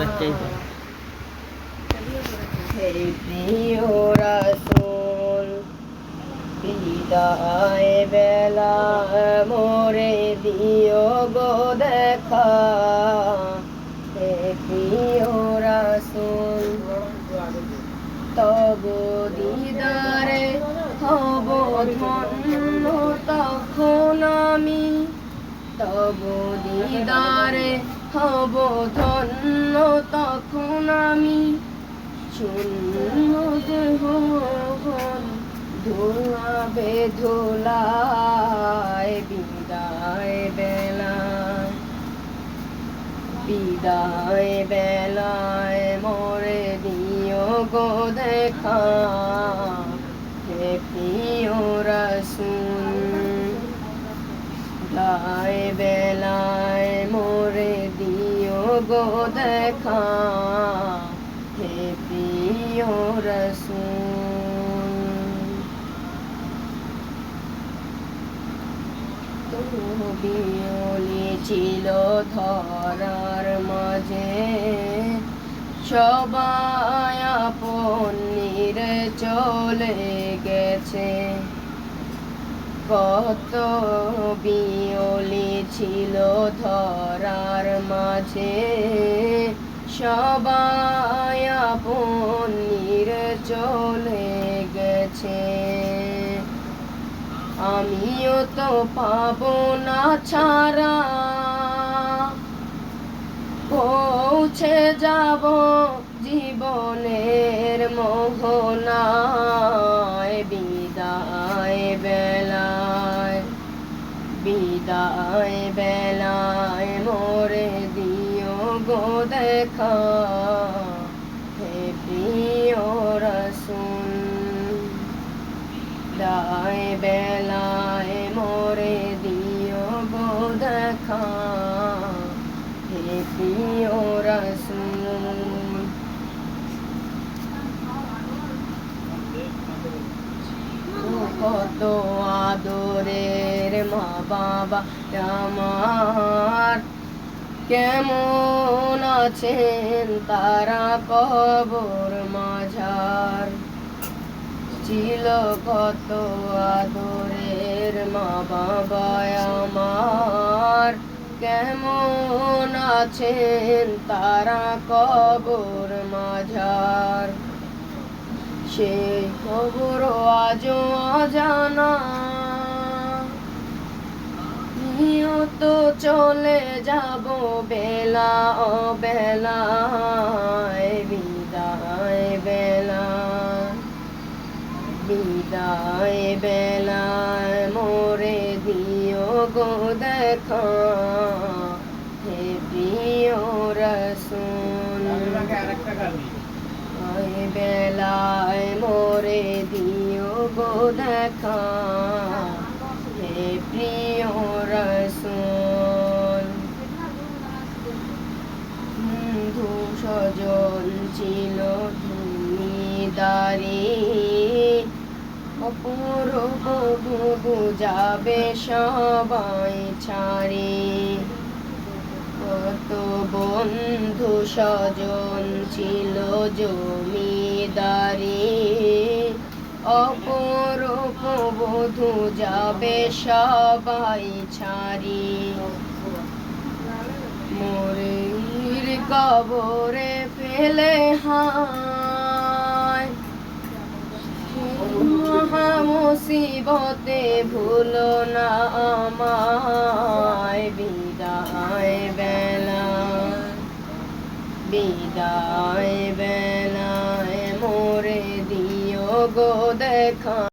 বাচ্চাই তো। প্রিয় রাসূল, বিদায় বেলা মোরে দিও গো দেখা হে প্রিয় রাসূল, তব দিদারে হব ধন্য তখন আমি তব দিদারে হব ধন্য তখন আমি। শূন্য দেহ ধুলাবে ধুলায় বিদায় বেলায়। বিদায় বেলায় মোরে দিও গো দেখা, হে প্রিয় রসুন মোরে দিও গো দেখা হে প্রিয় বিয়লি ছিল ধরার মাঝে সবাই আপন চলে গেছে। কত বিয়লি ছিল ধরার মাঝে। সবাই আপন চলে গেছে। আমিও তো পাবো না ছাড়া। পৌঁছে যাব জীবনের মোহনায় বিদায় বেলায় মোরে দিও গো দেখা। হে প্রিয় রসুন দায় বেলায় মোরে দিও গো দেখা। হে প্রিয় রসুন। কত আদরের মা বাবা আমার। কেমন আছেন তারা কবর মাঝার? ছিল কত আদরের মা বাবা আমার। কেমন আছেন তারা কবর মাঝার? সেই খবর আজও অজানা। চলে যাব বেলা ও বেলায় বিদায় বেলা। বিদায় বেলায় মোরে দিও গো দেখা, হে প্রিয় রসুন বেলায় মোরে দিও গো দেখা। তুমি দাঁড়ি অপূর্ব বুঝাবে সবাই ছাড়ি। কত বন্ধু স্বজন ছিল জমিদারি, অপরূপ বধু যাবে সবাই ছাড়ি। মোরের কবরে ফেলে হায় মুসিবতে ভুলো না আমায়। বিদায় বেলা বিদায় বেলায় মোরে দিও গো দেখা।